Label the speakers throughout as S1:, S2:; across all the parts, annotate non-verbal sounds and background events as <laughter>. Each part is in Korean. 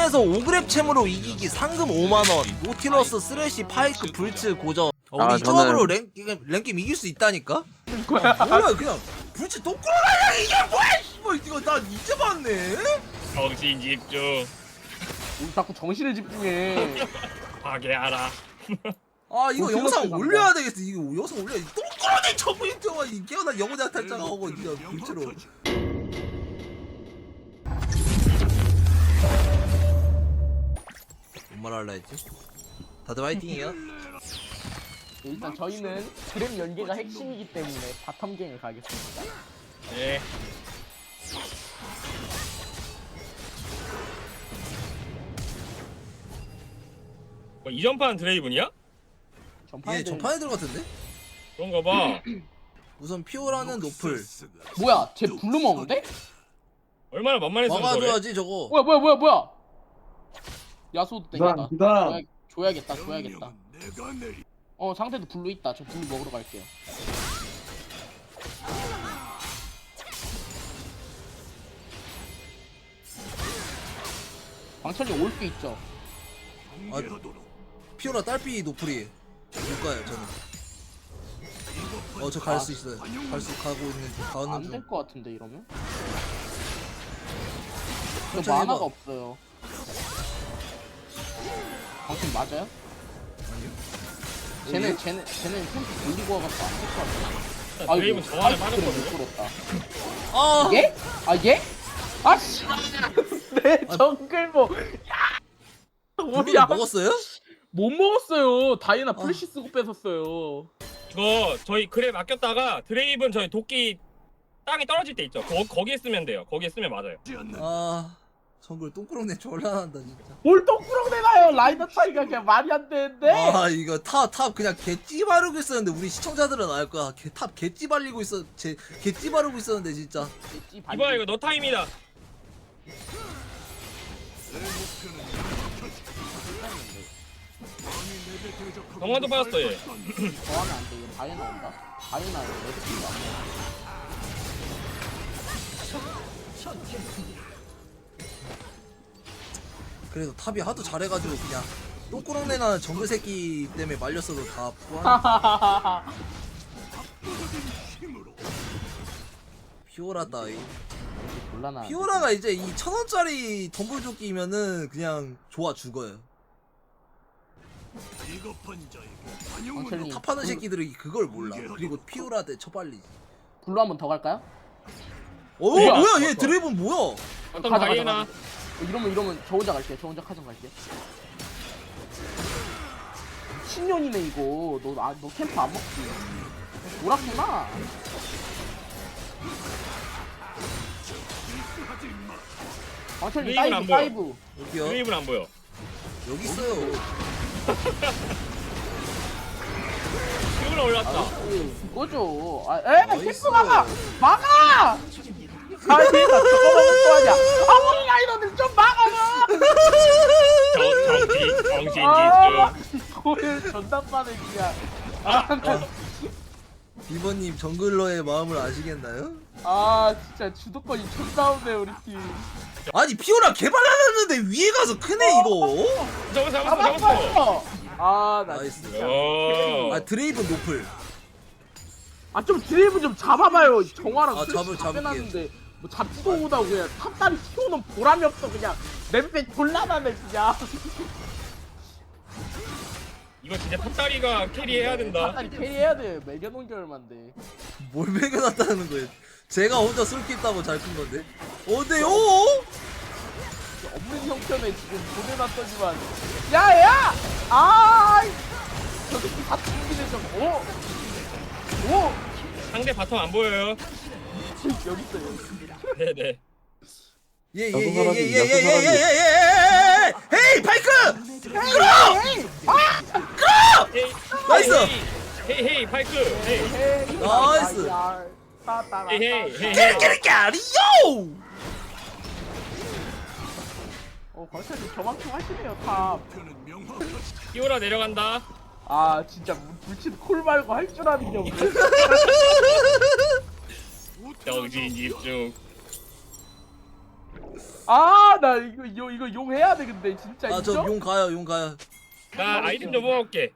S1: 게임에서 5그랩 챔으로 이기기 상금 5만원 노티러스 쓰레쉬 파이크 불츠 고전. 어, 우리
S2: 아,
S1: 이 조합으로
S2: 저는-
S1: 랭, 랭게임 이길 수 있다니까? 뭐야? 그냥. 불츠 똑꾸러가냐 이게 뭐야 씨발. 이거 나 이제 봤네.
S3: 정신 집중.
S4: 우리 자꾸 정신을 집중해. <laughs>
S3: 파괴하라.
S1: 아 이거
S4: 어,
S1: 영상 올려야 되겠어. 이거 영상 올려야 똑꾸러지 저거 이거 깨어나? 영혼의 탈장하고 진짜 불츠로 뭔말 할라 했지? 다들 화이팅이야
S4: 일단 저희는 그램 연계가 핵심이기 때문에 바텀 갱을 가겠습니다.
S3: 네 뭐, 이전판 드레이븐이야?
S4: 전판에
S1: 얘 전판에 들어갔던데?
S3: 그런가 봐 <clears throat>
S1: 우선 피오라는 노플
S4: 뭐야? 쟤 블루 먹는데?
S3: 얼마나 만만했으면 저래
S1: 막아줘야지 저거
S4: 뭐야 뭐야 뭐야 뭐야? 야소도 땡겼다.
S2: 기다.
S4: 줘야- 줘야 겠다 줘야겠다. 어 상대도 블루 있다. 저 블루 먹으러 갈게요. 광철이 올수 있죠.
S1: 아, 피오라 딸피 노플이 못 가요 저는 어 저 갈 수 있어요 갈 수 가고 있는 중 가는
S4: 안될중것 같은데 이러면? 저 만화가
S1: 해봐.
S4: 없어요. 방금 맞아요? 쟤는 쟤는 쟤는 템프 돌리고 와갖고 안될것 같아.
S3: 드레이븐 저 안에
S4: 못
S3: 빠졌거든요
S4: 들었다.
S1: 아
S4: 예? 아 예? 아씨. <laughs> 내 정글모.
S1: 누구
S4: 뭐야?
S1: 먹었어요?
S4: 못 먹었어요. 다이나 플래시 쓰고 뺏었어요.
S3: 저 저희 그래 맡겼다가 드레이븐 저희 도끼 땅이 떨어질 때 있죠 거, 거기에 쓰면 돼요 거기에 쓰면 맞아요
S1: 아 정글 똥꾸렁내 졸라 난다 진짜
S4: 뭘 똥꾸렁 내나요? 라이더 차이가 그냥 말이 안 되는데.
S1: 아 이거 탑 탑 그냥 개찌 바르고 있었는데 우리 시청자들은 알 거야 개, 탑 개찌 발리고 있어 제 개찌 바르고 있었는데 진짜
S3: 이봐 이거 너 타임이다 정관도 빠졌어
S4: 얘더 하면 안 돼. 이거 다이나 온다. 다이나 레드팀 나.
S1: 그래도 탑이 하도 잘해가지고 그냥 똥꾸렁내 나는 정글 새끼 때문에 말렸어도 다 <laughs> 부활 피오라 따위
S4: 곤란한.
S1: 피오라가 이제 이 천 원짜리 덤불조끼면은 그냥 좋아 죽어요
S4: 광철님
S1: 탑하는 새끼들이 그걸 몰라 그리고 피오라 때 처발리지
S4: 블루 한 번 더 갈까요?
S1: 어
S4: 뭐야?
S1: 뭐야 얘 드래곤 뭐야
S3: 어떤
S4: 가자,
S3: 다이애나
S4: 가자, 가자. 이러면 이러면 저 혼자 갈게. 저 혼자 카정 갈게. 신년이네 이거. 너 아, 너 캠프 안 먹지? 놀았구나.
S3: 드레이븐
S4: 사이브
S3: 안 보여.
S4: 사이브.
S1: 여기요
S3: 드레이븐 안 보여
S1: 여기 있어요
S3: 드레이븐 올랐다
S4: 예, 이거죠. 아, 에,
S1: 나이스.
S4: 캠프 막아, 막아. 아니, 나 저거 먹을 거 아니야. 아, 우리 라이너들 좀 막아요.
S3: 정, 정신 정신
S4: 아,
S3: 집중
S4: 고일 전담반을 그냥. 아, 나-
S1: 비버님 정글러의 마음을 아시겠나요?
S4: 아, 진짜 주도권이 촌다운네 우리 팀.
S1: 아니 피오라 개발하는데 위에 가서 크네 이거
S3: 잡았어 잡았어 잡았어.
S4: 아, 나
S1: 나이스.
S4: 진짜.
S1: 오아 드레이븐 노플
S4: 아, 좀 드리블 좀 잡아봐요. 정화랑
S1: 아, 잡을-
S4: 다
S1: 잡을게요.
S4: 빼놨는데 뭐 잡지도 못하고 그냥 탑다리 키우는 보람이 없어 그냥. 램페 곤란하네 그냥.
S3: 이거 진짜 탑다리가 캐리해야 된다
S4: 탑다리 캐리해야 돼. 매겨놓은 게 얼만데.
S1: 뭘 매겨놨다는 거예요 제가 혼자 쏠기 있다고 잘큰 건데 어때요?
S4: 없는 형편에 지금 보내놨더니만 야야 아저 새끼 다 죽이네 저거 오! 오!
S3: 상대 바텀 안 보여요
S4: 여기 있어 여기
S3: 네네
S1: 예예예예예예예예예예 헤이 파이크 끌어
S3: 헤이
S1: 나이스!
S3: 헤이 헤이 파이크 헤이
S4: 헤이
S1: 나이스.
S4: 따따라
S3: 헤이 헤이 헤이 헤이
S1: 깨르깨르깨리요
S4: 어 광철님 저만큼 하시네요 탑아
S3: 끼오라 내려간 다
S4: 진짜 불친 콜 말고 할 줄 아는 게 없네 <laughs>
S3: 정신 집중
S4: 아, 나 이거 요, 이거 용 해야 돼 근데 진짜
S1: 아 저
S4: 인정?
S1: 용 가요 용 가요
S3: 나 아이템 좀 모아올게.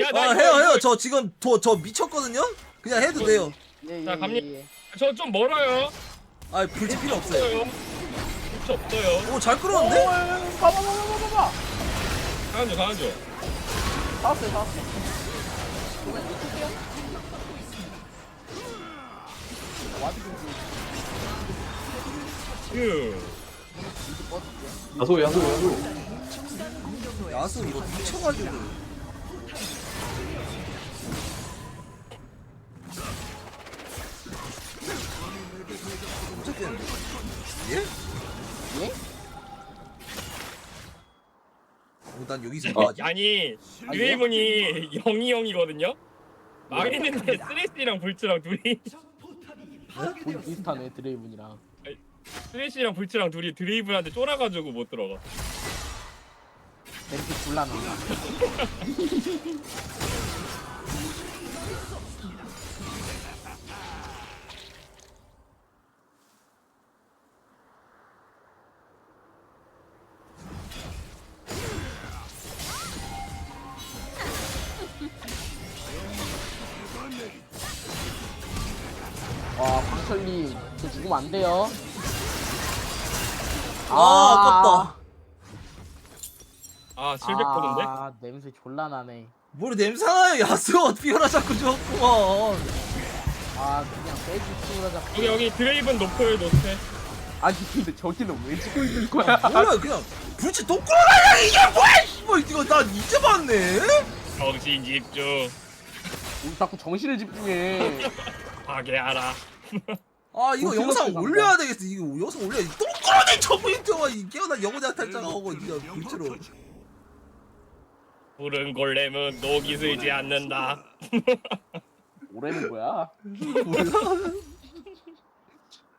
S3: 야,
S1: 나아
S3: 이거-
S1: 해요 해요
S3: 이거-
S1: 저 지금 도, 저 미쳤거든요 그냥 해도 돼요
S4: 예,
S3: 자,
S4: 예,
S3: 갑니다.
S4: 예, 예.
S3: 저좀 멀어요.
S1: 아 불치 필요 없어요
S3: 없어요. 불치 없어요.
S1: 오잘
S4: 오,
S1: 끌었는데
S4: 예, 예. 봐봐, 봐봐, 봐봐, 봐봐.
S3: 가는 중, 가는 중.
S4: 잡았어요, 잡았어.
S3: 휴.
S2: 야소 야소 야소
S1: 야수 이거 미쳐가지고 어쨌겠는데 예?
S4: 예?
S1: 난 여기서
S3: 어,
S1: 뭐하지?
S3: 아니, 드레이븐이 0이 0이거든요? 망했는데 쓰레쉬랑 불츠랑 둘이
S4: 보기 비슷하네 드레이븐이랑.
S3: 쓰레쉬랑 불츠랑 둘이 드레이븐한테 쫄아가지고 못 들어가.
S4: 멘트 곤란한 <laughs> 광철님, 저 죽으면 안 돼요.
S1: 아 아깝다
S3: 아, 700%인데?
S4: 아, 냄새 졸라 나네.
S1: 뭘 냄새나요 야수가 피어나 자꾸 좋구만
S4: 아, 그냥 빼기 치우라 잡.
S3: 여기, 여기 드레이븐 노플 노트.
S4: 아니, 근데 저기는 왜 찍고 있는 거야?
S1: 뭐야 그냥 불치 또 끌어가냐 이게 뭐야 씨발 이거 난 이제 봤네
S3: 정신 집중.
S4: 우리 자꾸 정신을 집중해. <laughs>
S3: 파괴하라.
S1: 아 이거
S4: 어,
S1: 영상 올려야 되겠어 이거 영상 올려야 또 끌어내 저 포인트가 이게 나 영혼의 탈장하고 진짜 불치로 <laughs>
S3: 푸른 골렘은 녹이 슬지 않는다. <laughs>
S4: 거야?
S1: 몰라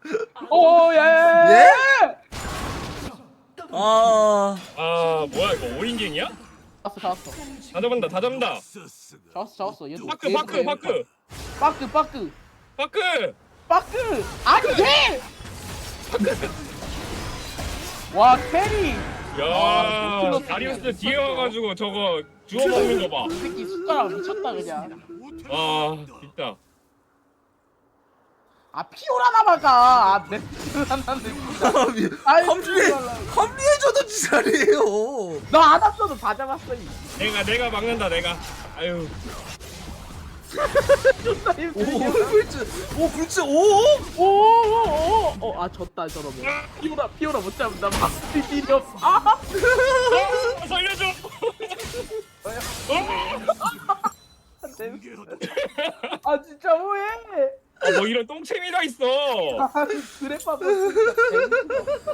S1: <laughs>
S4: 오, 예!
S1: 예? 아
S3: 아, 뭐야, 이거 5인갱이야?
S4: 잡았어, 잡았어.
S3: 다 잡는다, 다 잡는다.
S4: 잡았어, 잡았어. 얘도
S3: 파크,
S4: 얘도
S3: 파크. 파크,
S4: 파크. 파크!
S3: 파크!
S4: 아니, 돼! 와, 캐리!
S3: 야,
S4: 아,
S3: 다리우스 뒤에 와가지고 저거 주워 먹는 거 봐.
S4: 이 새끼 숟가락 미쳤다, 그냥.
S3: 와, 진짜.
S4: 아, 피오라 나마가! 아, 냄새 난다는데, 진짜. 아이,
S1: 합리해
S4: 피오라.
S1: 합리해줘도 지랄이에요
S4: 너안 왔어도 다 잡았어, 이.
S3: 내가, 내가 막는다, 내가. 아유.
S4: 존나
S1: 오
S4: 힘들게.
S1: 불치 오 불치 오
S4: 오 오오 어, 아 졌다 저러면. 피오라 피오라 못 잡는다. 일이 없어 아.
S3: 아, 살려줘!
S4: 아 진짜 뭐해?
S3: 아, 뭐 이런 똥챔이가 있어.
S4: 아뭐 진짜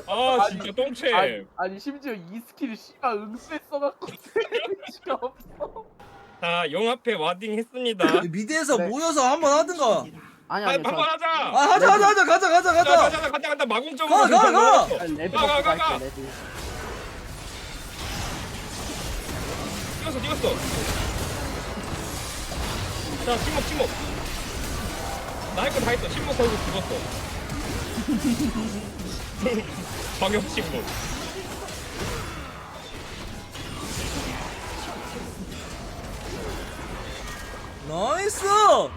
S3: 아,
S4: 아니,
S3: 진짜 똥챔.
S4: 아니, 아니 심지어 이 스킬을 씨가 응수에 써갖고 데미지가 없어
S3: 자, 용 앞에 와딩 했습니다. <laughs>
S1: 미드에서
S4: 네.
S1: 모여서 한번 하든가
S4: 아니
S3: 아,
S4: 아니
S3: 한번
S1: 아
S3: 하자.
S1: 하자 하자 하자 가자 가자
S3: 가자,
S1: 가자
S3: 가자, 가자, 가자, 마공적으로.
S1: 가, 가, 가!
S3: 지금
S4: 아니 레드
S3: 가, 가,
S4: 먹고
S3: 가, 가.
S4: 갈게 레드
S3: 찍었어, 찍었어. 자, 침묵, 침묵. 나할거다 했어. 침묵 걸고 죽었어. <laughs> 정역 침묵.
S1: 나이스
S4: 자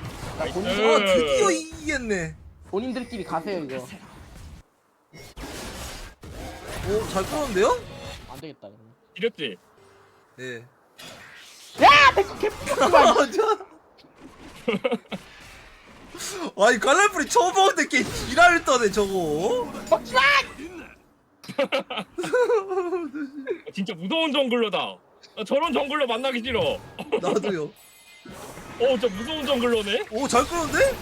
S4: 본인,
S3: 나이스.
S1: 아 드디어 이기겠네
S4: 본인들끼리 가세요 이거
S1: 오 잘 끌었는데요?
S4: 안 되겠다
S3: 이랬지?
S4: 예야 내거 개뿔
S1: 아, 저- 아니 갈랄풀이 처음 먹을 때 지랄을 떠네 저거
S4: 먹지 마 <laughs>
S3: 진짜 무서운 정글러다. 나 저런 정글러 만나기 싫어.
S1: 나도요 <laughs>
S3: 어, 진짜 무서운 정글러네?
S1: 오잘 끌었는데?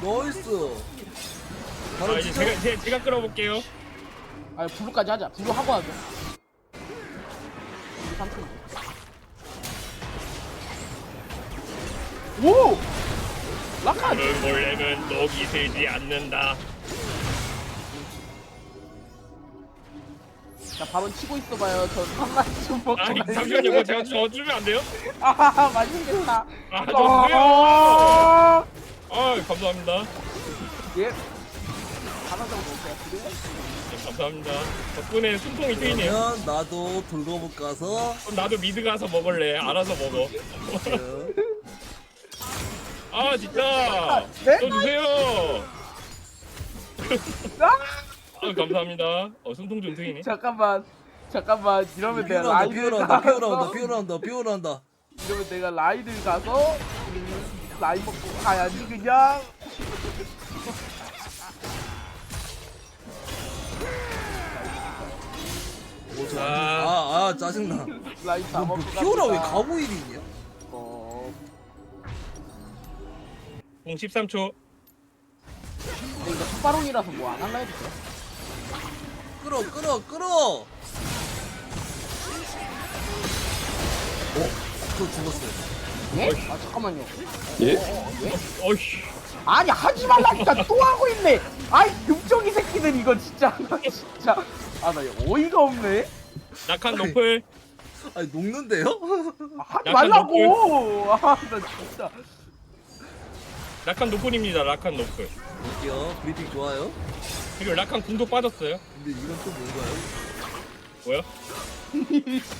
S1: 나이스
S3: 아,
S1: 바로
S3: 이제
S1: 진짜
S3: 제가, 제, 제가 끌어볼게요.
S4: 아 블루까지 하자 블루 하고 하자 블루 3초 오! 라칸!
S3: 푸른 골렘은 녹이 슬지 않는다.
S4: 자 바로 치고 있어봐요 저 한마디 좀 먹고
S3: 아니,
S4: 갈게요.
S3: 잠시만요. 제가 저 주면 안 돼요? <laughs>
S4: 아 생겼다
S3: 아, 저 왜요?
S4: 아,
S3: 아, 감사합니다.
S4: 예. 가만히 거야 그래?
S3: 네, 감사합니다. 덕분에 숨통이 트이네요.
S1: 그러면 나도 돌거북 가서
S3: 그럼 나도 미드 가서 먹을래. 알아서 먹어.
S1: 그, <laughs>
S3: 아 진짜.
S4: 네?
S3: 또 주세요.
S4: 아!
S3: 아 감사합니다. 어 숨통 좀 트이네.
S4: 잠깐만 잠깐만 이러면 내가
S1: 피오란다
S4: 라이드를
S1: 피오란다 피오란다
S4: 가서
S1: 피오란다 피오란다
S4: 이러면 내가 라이드를 가서 음, 라이 먹고 가야지 그냥
S3: 자,
S1: 아아 짜증나
S4: 라이드 다
S1: 뭐,
S4: 먹고
S1: 피오라 왜
S4: 갑니다.
S1: 가고 일이 있냐
S4: 어...
S3: 공 13초.
S4: 근데 이거 첫바론이라서 뭐 안 할라 해도 돼
S1: 끌어 끌어 끌어 어? 저 죽었어요
S4: 예? 아 잠깐만요
S2: 예?
S4: 어, 어, 예?
S3: 어이씨.
S4: 아니 하지 말라니까 또 하고 있네 아이 금쪽이 새끼들 이거 진짜 <laughs> 나 진짜 아나 어이가 없네
S3: 낙한 노플.
S1: 아니 녹는데요?
S4: 아, 하지
S3: 약간
S4: 말라고 아나 진짜
S3: 낙한 노플입니다. 낙한 노플.
S1: 볼게요 브리핑 좋아요
S3: 그리고 낙한 궁도 빠졌어요.
S1: 근데 이건 또 뭔가요?
S3: 뭐야?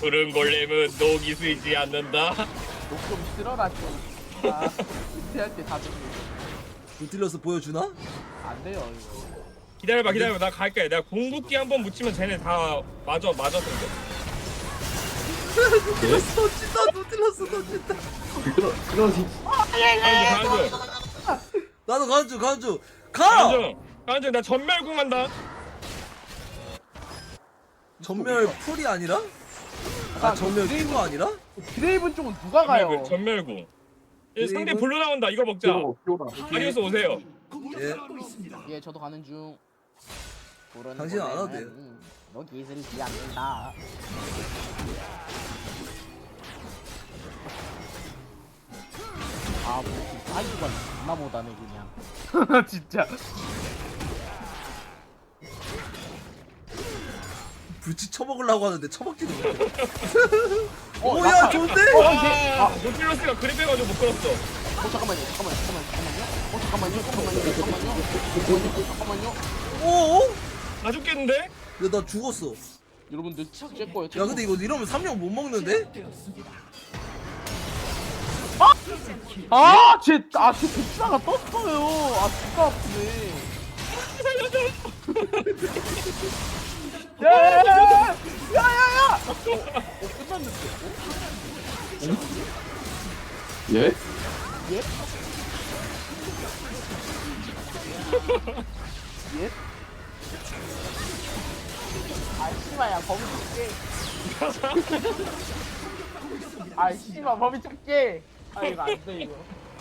S3: 푸른 골렘은 녹이 쓰이지 않는다.
S4: 녹좀 들어라 좀 아 은퇴할 때다 듣고
S1: 노틸러스 보여주나?
S4: 안 돼요 이거
S3: 기다려봐 기다려봐 나 갈게 내가 궁극기 한 번 묻히면 쟤네 다 맞아 맞아 생겨
S1: 노틸러스 던진다 노틸러스 던진다
S2: 끌어 끌어지
S3: 가은중
S1: 나도 간주 간주 가!
S3: 가은중 가은중 나 전멸궁 한다.
S1: 전멸 풀이 아니라? 아 전멸 Q가 아니라?
S4: 드레이븐 쪽은 누가 가요?
S3: 전멸궁 전멸궁 예, 상대 블루 나온다. 이거 먹자. 아리우스 오세요.
S1: 예.
S4: 예 저도 가는 중. 모르는
S1: 당신은 안 와도
S4: 거는,
S1: 돼요.
S4: 음, 너 기술이 안 된다. 아 뭐, 사이즈가 존나 못하네 그냥. <laughs> 진짜
S1: 불치 쳐먹으려고 하는데 쳐먹지도 못해 <laughs>
S4: 어,
S1: 오야
S4: 낙하.
S1: 좋은데?
S3: 아 노틸러스가 그립 해가지고 못 끌었어
S4: 어 잠깐만요 잠깐만요 잠깐만요 어 잠깐만요 잠깐만요 잠깐만요 잠깐만요 잠깐만요
S1: 오오?
S3: 나 죽겠는데?
S1: 야나 죽었어
S4: 여러분들 제 거예요
S1: 제야 근데 이거 이러면 3령 못 먹는데?
S4: 아, 쟤, 아, 쟤 백사가 떴어요. 아, 진짜 아프네. <laughs> 야, 야, 야, 야, 야, 야, 야. 어, 어, 끝났는데.
S2: 예?
S4: 예? 예? 아, 씨발야, 범위 찾게. 아, 씨발, 범위 찾게. 아, 이거 안 돼, 이거.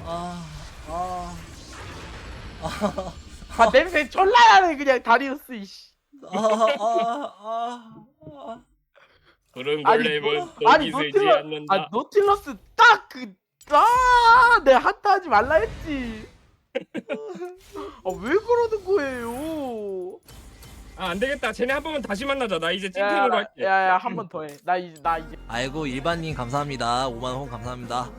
S1: 아... 아... 아...
S4: 아, 냄새 졸라 나네, 그냥, 다리우스, 이씨.
S1: 아... 아... 아... 아...
S3: 푸른
S4: 아니,
S3: 골렘은
S4: 뭐- 아니,
S3: 녹이 쓰이지
S4: 노틸러,
S3: 않는다
S4: 아, 노틸러스 딱 그, 아, 내가 한타 하지 말라 했지. <laughs> 아, 왜 그러는 거예요?
S3: 아 안 되겠다 쟤네 한 번만 다시 만나자 나 이제
S4: 야,
S3: 찐텐으로 할게
S4: 야, 야, 한 번 더 해. 나 이제, 나 이제.
S1: 아이고 일반님 감사합니다 5만 원 감사합니다